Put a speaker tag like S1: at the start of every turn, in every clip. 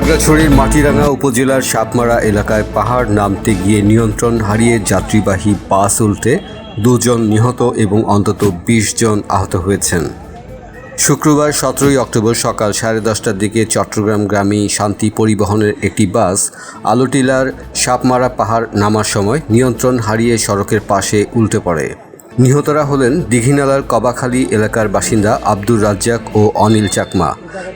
S1: খাগড়াছড়ির মাটিরাঙ্গা উপজেলার সাপমারা এলাকায় পাহাড় নামতে গিয়ে নিয়ন্ত্রণ হারিয়ে যাত্রীবাহী বাস উল্টে দুজন নিহত এবং অন্তত বিশ জন আহত হয়েছেন। শুক্রবার সতেরোই অক্টোবর সকাল সাড়ে দশটার দিকে চট্টগ্রাম গ্রামী শান্তি পরিবহনের একটি বাস আলোটিলার সাপমারা পাহাড় নামার সময় নিয়ন্ত্রণ হারিয়ে সড়কের পাশে উল্টে পড়ে। নিহতরা হলেন দিঘিনালার কবাখালী এলাকার বাসিন্দা আব্দুর রাজ্জাক ও অনিল চাকমা।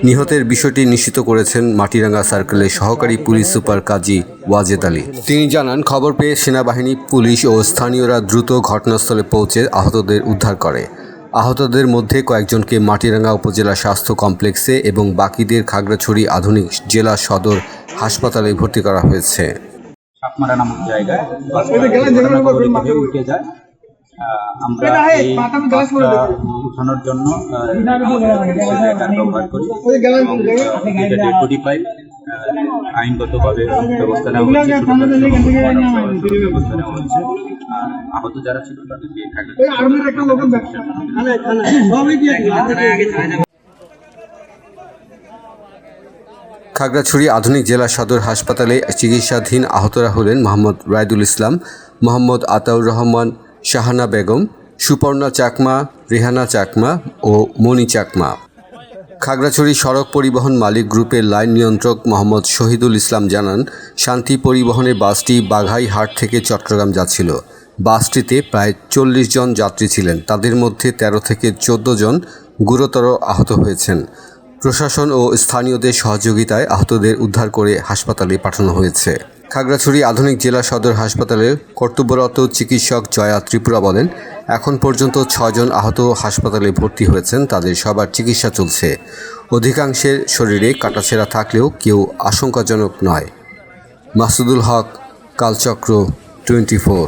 S1: নিহতের বিষয়টি নিশ্চিত করেছেন মাটিরাঙ্গা সার্কেলের সহকারী পুলিশ সুপার কাজী ওয়াজেদ আলী। তিনি জানান, খবর পেয়ে সেনাবাহিনী, পুলিশ ও স্থানীয়রা দ্রুত ঘটনাস্থলে পৌঁছে আহতদের উদ্ধার করে। আহতদের মধ্যে কয়েকজনকে মাটিরাঙ্গা উপজেলা স্বাস্থ্য কমপ্লেক্সে এবং বাকিদের খাগড়াছড়ি আধুনিক জেলা সদর হাসপাতালে ভর্তি করা হয়েছে।
S2: হয়ে যায়। আমরা এই উঠানোর জন্য ব্যবহার করি। যেটা পাই আইনগতভাবে ব্যবস্থা নেওয়া হচ্ছে ব্যবস্থা নেওয়া হচ্ছে আর আহত যারা ছিল তাদেরকে
S1: খাগড়াছড়ি আধুনিক জেলা সদর হাসপাতালে চিকিৎসাধীন আহতরা হলেন মোহাম্মদ রায়দুল ইসলাম মোহাম্মদ আতাউর রহমান শাহানা বেগম, সুপর্ণা চাকমা, রেহানা চাকমা ও মণি চাকমা। খাগড়াছড়ি সড়ক পরিবহন মালিক গ্রুপের লাইন নিয়ন্ত্রক মোহাম্মদ শহীদুল ইসলাম জানান, শান্তি পরিবহনের বাসটি বাঘাইহাট থেকে চট্টগ্রাম যাচ্ছিল। বাসটিতে প্রায় চল্লিশ জন যাত্রী ছিলেন। তাদের মধ্যে ১৩ থেকে চোদ্দ জন গুরুতর আহত হয়েছেন। প্রশাসন ও স্থানীয়দের সহযোগিতায় আহতদের উদ্ধার করে হাসপাতালে পাঠানো হয়েছে। খাগড়াছড়ি আধুনিক জেলা সদর হাসপাতালে কর্তব্যরত চিকিৎসক জয়া ত্রিপুরা বলেন, এখন পর্যন্ত ছজন আহত হাসপাতালে ভর্তি হয়েছেন, তাদের সবার চিকিৎসা চলছে। অধিকাংশের শরীরে কাটাছেঁড়া থাকলেও কেউ আশঙ্কাজনক নয়। Masudul Haque, কালচক্র twenty four.